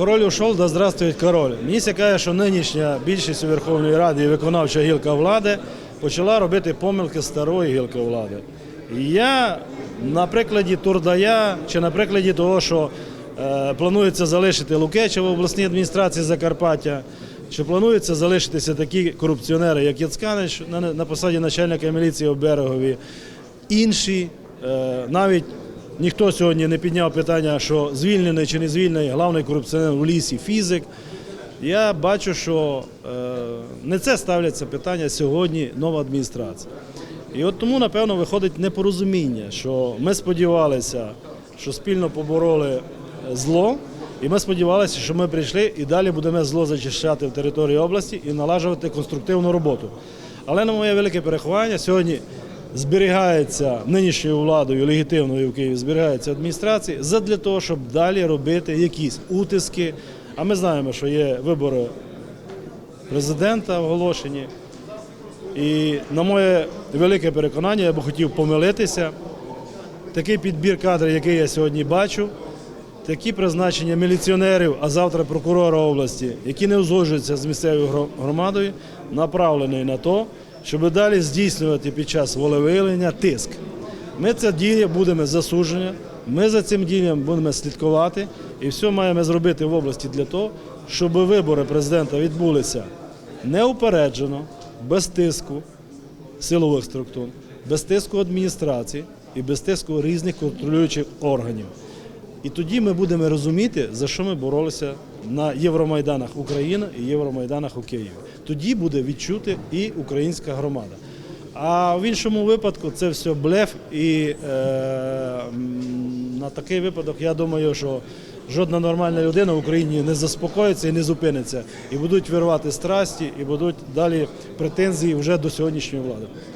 Король ушов, да здравствує король. Мені ся що нинішня більшість у Верховної Ради і виконавча гілка влади почала робити помилки старої гілки влади. І я на прикладі Турдая чи на прикладі того, що е, планується залишити Лукеча в обласній адміністрації Закарпаття, чи планується залишитися такі корупціонери, як Яцканич на, на посаді начальника міліції у Берегові, інші, е, навіть ніхто сьогодні не підняв питання, що звільнений чи не звільнений головний корупціонер у лісі фізик. Я бачу, що е, не це ставляться питання сьогодні нова адміністрація. І от тому, напевно, виходить непорозуміння, що ми сподівалися, що спільно побороли зло, і ми сподівалися, що ми прийшли і далі будемо зло зачищати в території області і налажувати конструктивну роботу. Але на моє велике переховання сьогодні зберігається нинішньою владою легітимною в Києві, зберігається адміністрація задля того, щоб далі робити якісь утиски. А ми знаємо, що є вибори президента оголошені. І на моє велике переконання, я би хотів помилитися. Такий підбір кадрів, який я сьогодні бачу, такі призначення міліціонерів, а завтра прокурора області, які не узгоджуються з місцевою громадою, направлений на те, щоб далі здійснювати під час волевиявлення тиск. Ми це діє будемо засудження, ми за цим діям будемо слідкувати і все маємо зробити в області для того, щоб вибори президента відбулися неупереджено, без тиску силових структур, без тиску адміністрації і без тиску різних контролюючих органів. І тоді ми будемо розуміти, за що ми боролися на Євромайданах України і Євромайданах у Києві. Тоді буде відчути і українська громада. А в іншому випадку це все блеф, і е, на такий випадок я думаю, що жодна нормальна людина в Україні не заспокоїться і не зупиниться. І будуть вирвати страсті, і будуть далі претензії вже до сьогоднішньої влади.